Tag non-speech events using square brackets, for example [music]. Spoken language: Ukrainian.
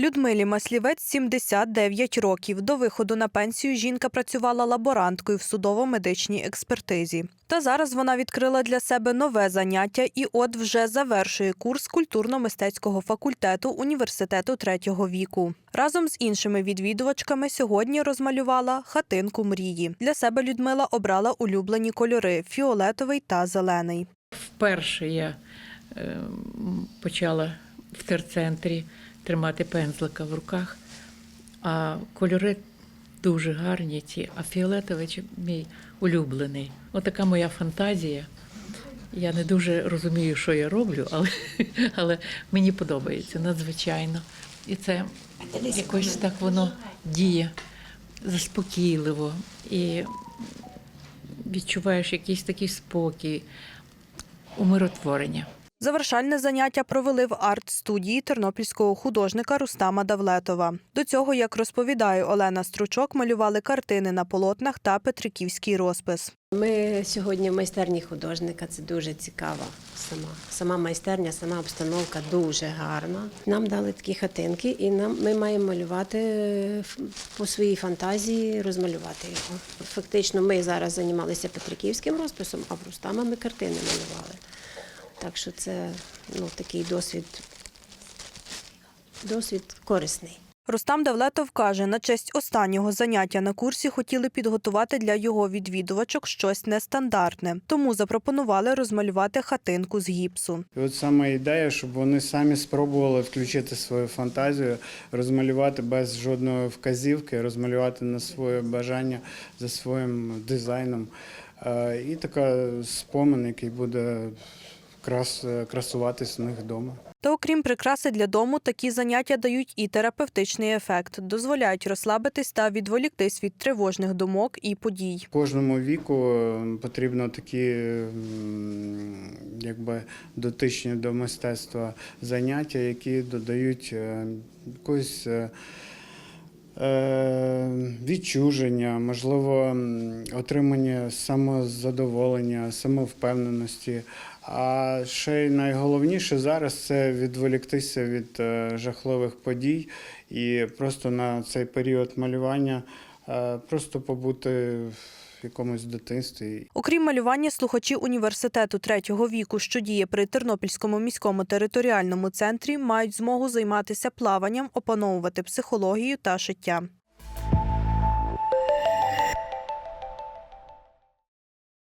Людмилі Маслівець 79 років. До виходу на пенсію жінка працювала лаборанткою в судово-медичній експертизі. Та зараз вона відкрила для себе нове заняття і от вже завершує курс культурно-мистецького факультету університету третього віку. Разом з іншими відвідувачками сьогодні розмалювала хатинку мрії. Для себе Людмила обрала улюблені кольори фіолетовий та зелений. Вперше я е, почала в терцентрі тримати пензлика в руках, а кольори дуже гарні ці, а фіолетовий мій улюблений. Отака моя фантазія. Я не дуже розумію, що я роблю, але, [laughs] але мені подобається надзвичайно. І це якось так воно діє заспокійливо і відчуваєш якийсь такий спокій, умиротворення. Завершальне заняття провели в арт-студії тернопільського художника Рустама Давлетова. До цього, як розповідає Олена Стручок, малювали картини на полотнах та петриківський розпис. Ми сьогодні в майстерні художника. Це дуже цікаво. Сама сама майстерня, сама обстановка дуже гарна. Нам дали такі хатинки, і нам ми маємо малювати по своїй фантазії, розмалювати його. Фактично, ми зараз займалися петриківським розписом, а в Рустама ми картини малювали. Так що це ну, такий досвід, досвід корисний. Рустам Давлетов каже, на честь останнього заняття на курсі хотіли підготувати для його відвідувачок щось нестандартне, тому запропонували розмалювати хатинку з гіпсу. І от саме ідея, щоб вони самі спробували включити свою фантазію, розмалювати без жодної вказівки, розмалювати на своє бажання за своїм дизайном. Е, І така спомин, який буде крас, красуватись у них вдома. Та окрім прикраси для дому, такі заняття дають і терапевтичний ефект, дозволяють розслабитись та відволіктись від тривожних думок і подій. Кожному віку е, потрібно такі якби дотичні до мистецтва заняття, які додають е, якусь е, е, відчуження, можливо, отримання самозадоволення, самовпевненості. А ще найголовніше зараз це відволіктися від е, жахливих подій і просто на цей період малювання е, просто побути в якомусь дитинстві. Окрім малювання, слухачі університету третього віку, що діє при Тернопільському міському територіальному центрі, мають змогу займатися плаванням, опановувати психологію та шиття.